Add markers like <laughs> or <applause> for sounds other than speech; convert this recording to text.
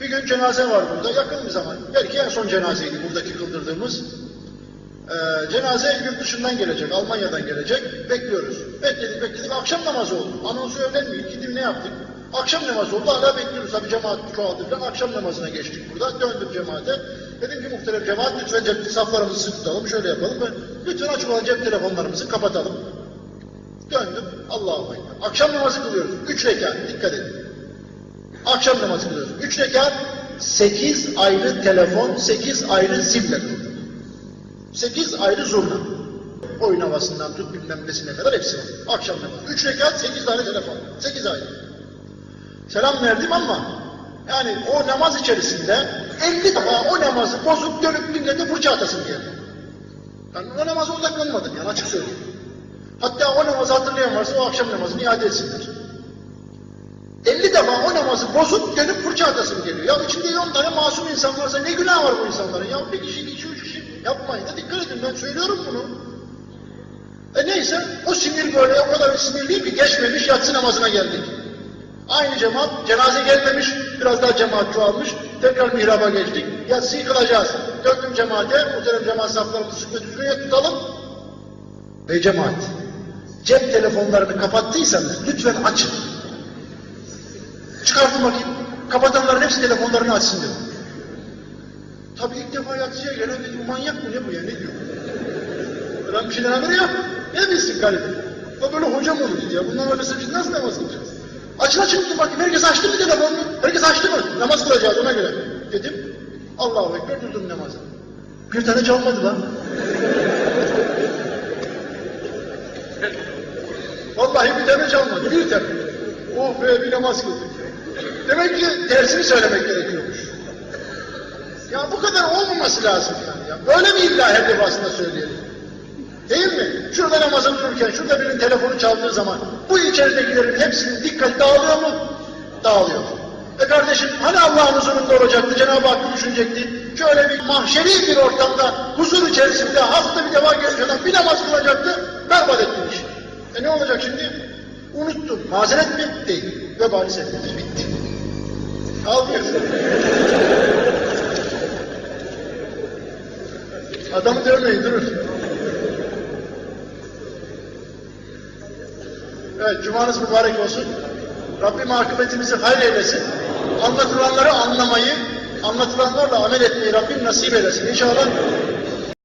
Bir gün cenaze var burada, yakın bir zaman. Belki en son cenazeydi buradaki kıldırdığımız. Ee, cenaze yurt dışından gelecek, Almanya'dan gelecek. Bekliyoruz. Bekledik, bekledik. Akşam namazı oldu. Anonsu öğlen mi? Gidip ne yaptık? Akşam namazı oldu. Hala bekliyoruz. Tabii cemaat çoğaldı falan. Akşam namazına geçtik burada. Döndüm cemaate. Dedim ki muhterem cemaat lütfen cep saflarımızı tutalım. Şöyle yapalım. ve Lütfen açık olan cep telefonlarımızı kapatalım. Döndüm. Allahu Ekber. Akşam namazı kılıyoruz. Üç rekat. Dikkat edin. Akşam namazı kılıyoruz. Üç rekat, sekiz ayrı telefon, sekiz ayrı zille. Sekiz ayrı zurna. Oyun havasından tut bilmem nesine kadar hepsi var. Akşam namazı. Üç rekat, sekiz tane telefon. Sekiz ayrı. Selam verdim ama yani o namaz içerisinde 50 defa o namazı bozup dönüp millete fırça atasım geldi. Ben o namaza odaklanmadım yani açık söyleyeyim. Hatta o namazı hatırlayan varsa o akşam namazını iade etsinler. 50 defa o namazı bozup dönüp fırça atasım geliyor. Ya içinde 10 tane masum insan varsa ne günah var bu insanların? Ya bir kişi, iki, üç kişi yapmayın da dikkat edin ben söylüyorum bunu. E neyse o sinir böyle o kadar sinirliyim ki geçmemiş yatsı namazına geldik. Aynı cemaat cenaze gelmemiş biraz daha cemaat çoğalmış tekrar mihraba geçtik. Yatsıyı kılacağız. Döndüm cemaate muhterem cemaat saflarımızı düzgün tutalım. Ey cemaat cep telefonlarını kapattıysanız lütfen açın. Çıkartın bakayım. Kapatanların hepsi telefonlarını açsın diyor. Tabii ilk defa yatsıya gelen dedi, bu manyak mı ne bu ya ne diyor? Ben bir şeyden haberi yok. Ne bilsin garibim? O böyle hoca mı olur dedi ya. Bundan öyleyse biz nasıl namaz kılacağız? Açın açın dedim bakayım. Herkes açtı mı telefonunu? Herkes açtı mı? Namaz kılacağız ona göre. Dedim. Allahu Ekber durdum namazı. Bir tane çalmadı lan. <laughs> Vallahi bir tane çalmadı. Bir tane. Oh be bir namaz kıldık. Demek ki tersini söylemek gerekiyormuş. Ya bu kadar olmaması lazım yani. Ya. Böyle mi illa her defasında söyleyelim? Değil mi? Şurada namazı dururken, şurada birinin telefonu çaldığı zaman bu içeridekilerin hepsinin dikkati dağılıyor mu? Dağılıyor. E kardeşim hani Allah'ın huzurunda olacaktı, Cenab-ı Hakk'ı düşünecekti. Şöyle bir mahşeri bir ortamda, huzur içerisinde hafta bir defa gelip bir namaz kılacaktı, berbat ettin işi. E ne olacak şimdi? Unuttun. Mazeret mi? Değil. Vebali senindir. Bitti. Ağlıyorsun. Adamı dövmeyin durun. Evet, cumanız mübarek olsun. Rabbim akıbetimizi hayır eylesin. Anlatılanları anlamayı, anlatılanlarla amel etmeyi Rabbim nasip eylesin. İnşallah